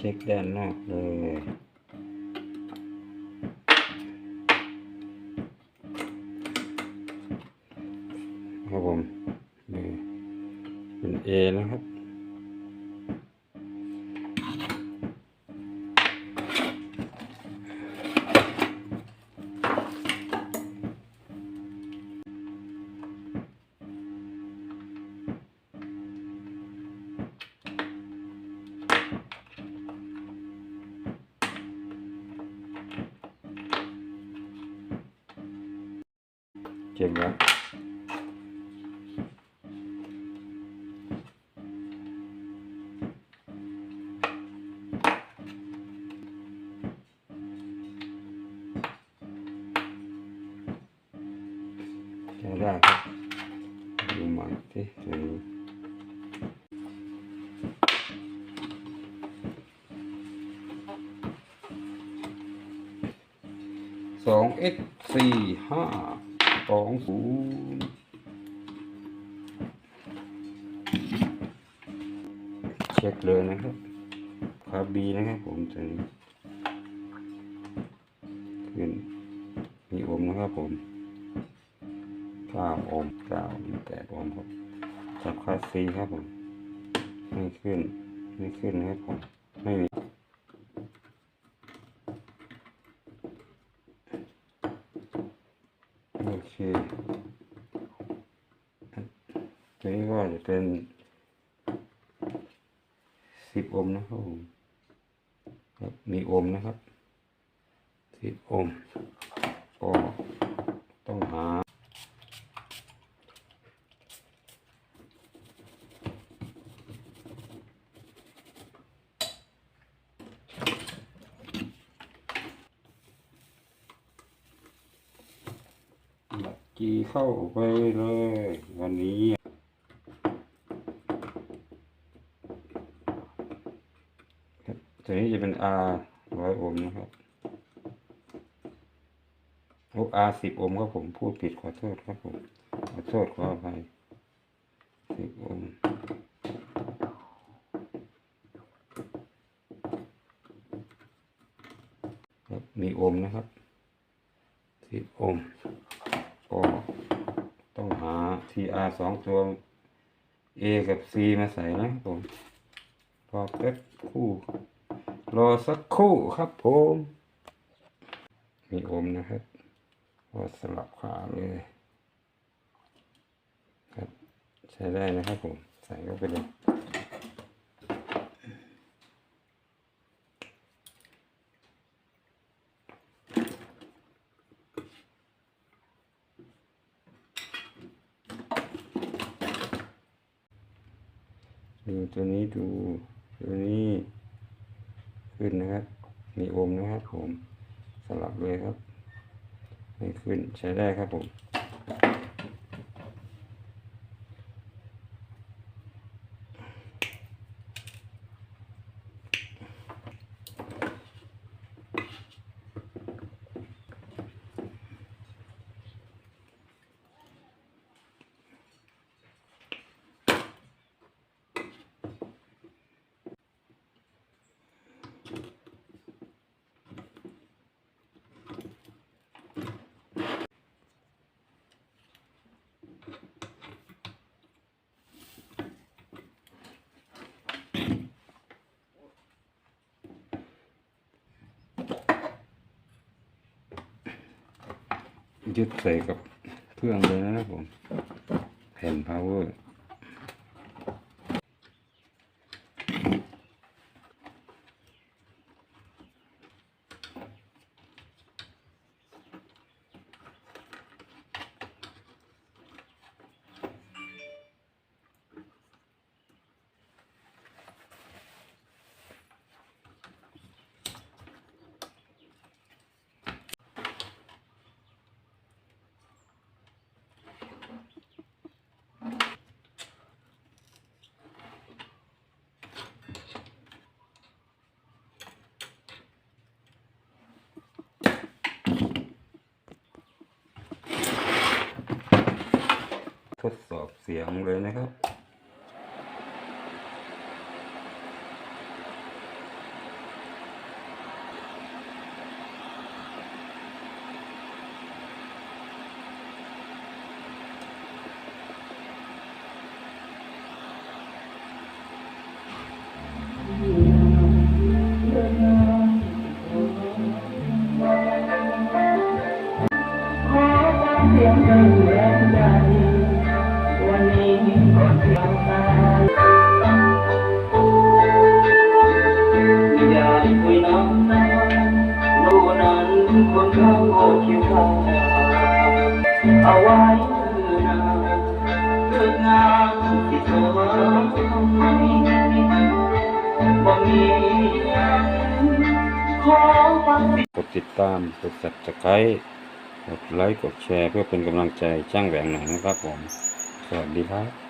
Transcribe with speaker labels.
Speaker 1: เช็คด้านนอกเลยครับผมนี่เป็น A นะครับ เจ็บแล้วใช้ได้ครับดูใหม่สิตัวนี้สอง x สี่ห้า สองศูนย์เช็คเลยนะครับคาบีนะครับผมตัวนี้ขึ้นมีอมนะครับผมเก้าอห์มเก้าแปดอมครับจับคาซีครับผมไม่ขึ้น ไม่ขึ้นนะครับผม ไม่มี โอเคตัวนี้ก็จะเป็นสิบโอห์มนะครับผมครับมีโอห์มนะครับสิบโอห์มก็ต้องหา บัตรกีเข้าไปเลย วันนี้ครับตัวนี้จะเป็น R ร้อยโอห์มนะครับโอ้ R สิบโอห์มครับผมพูดผิดขอโทษครับผมขอโทษขออภัยสิบโอห์มครับมีโอห์มนะครับสิบโอห์ม ก็ต้องหา TR สองตัว A กับ C มาใส่นะผมรอแป๊บคู่ รอสักคู่ครับผม มีโอมนะครับก็สลับขาเลยครับ ใช้ได้นะครับผม ใส่เข้าไปเลย ดูตัวนี้ดูตัวนี้ขึ้นนะครับ มีโอมนะครับผมสลับเลยครับ ไม่ขึ้นใช้ได้ครับผม ยึดใส่กับเครื่องเลยนะครับผมแผ่นพาวเวอร์ สียงเลยนะครับ tiếng đời em dài คน
Speaker 2: เข้าคิวทางเอาไว้นานเกิดงามที่สมทำไมบ่มีขอฟัง
Speaker 1: กดติดตามกดสับสไครต์กดไลค์ กดแชร์เพื่อเป็นกำลังใจช่างแหวงหนังนะครับผม สวัสดีครับ